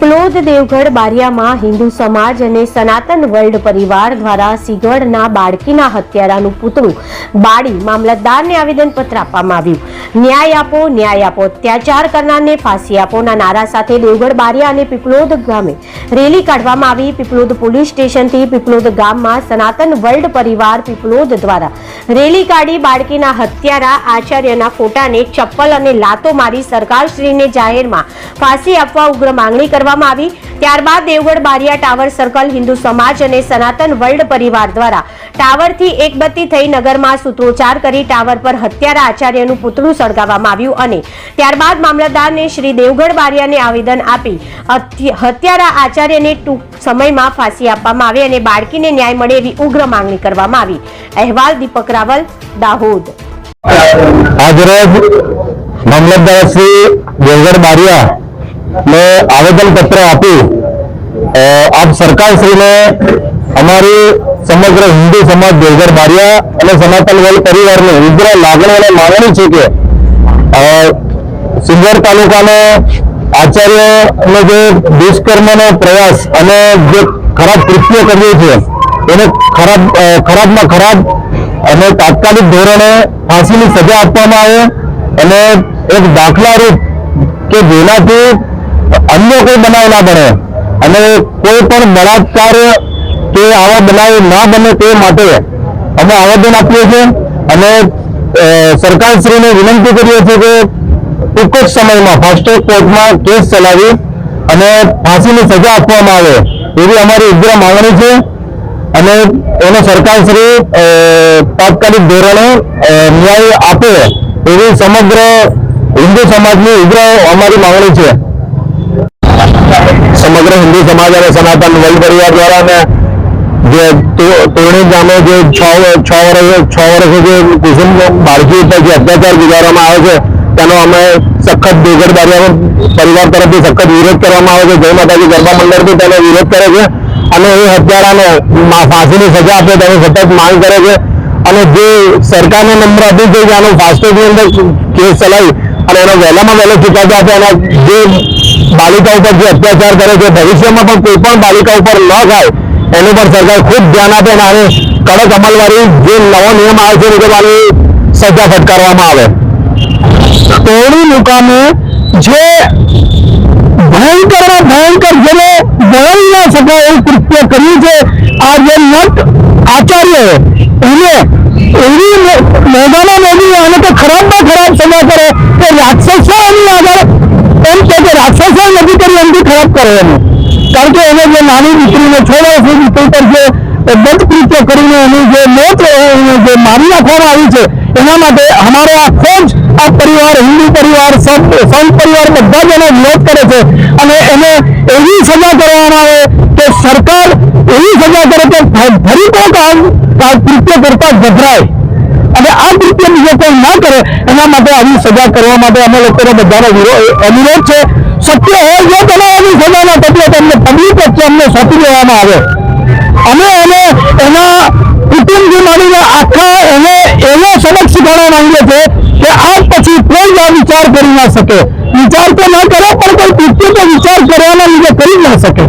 પીપલોદ દેવગઢ, બારિયામાં હિન્દુ સમાજ અને સનાતન વર્લ્ડ પરિવાર દ્વારા સિગડના બાળકીના હત્યારાનું પૂતળું બાળી મામલતદારને આવેદનપત્ર આપવામાં આવ્યું. ન્યાય આપો ન્યાય આપો. અત્યાચાર કરનારને ફાંસી આપોના નારા સાથે દેવગઢ, બારિયા અને પીપલોદ ગામે રેલી કાઢવામાં આવી. પીપલોદ પોલીસ સ્ટેશનથી પીપલોદ ગામમાં સનાતન વર્લ્ડ પરિવાર પીપલોદ દ્વારા રેલી કાઢી બાળકીના હત્યારા આચાર્યના ફોટાને ચપ્પલ અને લાતો મારી સરકારશ્રીને જાહેરમાં ફાંસી આપવા ઉગ્ર માંગણી કરવામાં આવી. ત્યારબાદ દેવગઢ બારિયા ટાવર સર્કલ હિન્દુ સમાજ અને સનાતન વર્લ્ડ પરિવાર દ્વારા ટાવરથી એકબત્તી થઈ નગરમાં સૂત્રોચ્ચાર કરી ટાવર પર હત્યારા આચાર્યનું પૂતળું સળગાવવામાં આવ્યું અને ત્યારબાદ મામલતદારને શ્રી દેવગઢ બારિયાને આવેદન આપી હત્યારા આચાર્યને ટૂંક સમયમાં ફાંસી આપવામાં આવે અને બાળકીને ન્યાય મળે એવી ઉગ્ર માંગણી કરવામાં આવી. અહેવાલ દીપક રાવલ, દાહોદ. આજરોજ મામલતદાર શ્રી દેવગઢ બારિયા ને આવેદન પત્ર આપ્યું આપ સરકારશ્રીને અમારી સમગ્ર હિન્દુ સમાજ દેવગઢ બારિયા અને સનાતન વર્લ્ડ પરિવારની ઉગ્ર લાગણી અને માંગણી છે કે અ, સિંગર તાલુકાનો આચાર્યનો જે દુષ્કર્મનો પ્રયાસ અને જે ખરાબ કૃત્ય કર્યું છે એને ખરાબ ખરાબમાં ખરાબ અને તાત્કાલિક ધોરણે ફાંસીની સજા આપવામાં આવે અને એક દાખલારૂપ કે જેનાથી અન્ય કોઈ બનાવ ના બને. અને કોઈ પણ બળાત્કાર કે આવા બનાવ ના બને તે માટે અમે આવેદન આપીએ છીએ અને સરકારશ્રીને વિનંતી કરીએ છીએ કે ટૂંક જ સમયમાં ફાસ્ટ ટ્રેક કોર્ટમાં કેસ ચલાવી અને ફાંસીની સજા આપવામાં આવે એવી અમારી ઉગ્ર માંગણી છે. અને એને સરકારશ્રી તાત્કાલિક ધોરણે ન્યાય આપે એવી સમગ્ર હિન્દુ સમાજની ઉગ્ર અમારી માંગણી છે. સમગ્ર હિન્દુ સમાજ અને સનાતન વર્લ્ડ પરિવાર દ્વારા અમે જે તોરણી ગામે જે છ છ વર્ષ છ વર્ષે જે કુસુમ બાળકી ઉપર જે અત્યાચાર ગુજારવામાં આવે છે, તેનો અમે સખત દેગડ બારિયા પરિવાર તરફથી સખત વિરોધ કરવામાં આવે છે. જય માતાજી, ગરબા મંડળથી તેનો વિરોધ કરે છે અને એ હત્યારાને ફાંસીની સજા આપે તેની સતત માંગ કરે છે. અને જે સરકારને નંબર આપી છે કે આનો ફાસ્ટેગની અંદર કેસ ચલાવી અને એનો વહેલામાં વહેલો ચુકાદો આપે અને જે બાલિકા ઉપર જે અત્યાચાર કરે છે, ભવિષ્યમાં પણ કોઈ પણ બાલિકા ઉપર ન થાય, એનું પણ સરકાર ખૂબ ધ્યાન આપે અને કડક અમલવારી જે નવો નિયમ આવે છે, એ મુજબ સજા ફટકારવામાં આવે. તોડી મુકામે જે ભયંકરમાં ભયંકર જેને વર્ણવી ના શકાય એવું કૃત્ય કર્યું છે, આ જે નટ આચાર્ય એને એવી મેદાનમાં મોદી આને તો ખરાબમાં ખરાબ સજા કરે કે રાક્ષસો એની આગળ એમ કે કે રાક્ષસો કરી ખરાબ કરે એને. કારણ કે એને જે નાની દીકરીને છ વર્ષની દીકરી પર જે બદકૃત્ય કરીને એની જે મોત જે મારી નાખવામાં આવી છે, એના માટે અમારો આખો જ આ પરિવાર, હિન્દુ પરિવાર, સંત પરિવાર બધા જ એનો વિરોધ કરે છે. અને એને એવી સજા કરવામાં આવે કે સરકાર એવી સજા કરે કે ફરી આ આ કૃત્ય કરતા ગભરાય. અને આ કૃત્ય બીજો કોઈ ના કરે, એના માટે આવી સજા કરવા માટે અમે લોકોનો બધાનો અનુરોધ છે. શક્ય એ જે એની સજાના પગલે તમને પબ્લિક વચ્ચે અમને સોંપી દેવામાં આવે. અમે એને એના કુટુંબથી માંડીને આખા એને એવો સબક શીખવાડવા માંગીએ કે આજ પછી કોઈ આ વિચાર કરી ના શકે. વિચાર તો ના કરે, પણ કોઈ કૃત્ય તો વિચાર કરવાના લીધે કરી ના શકે.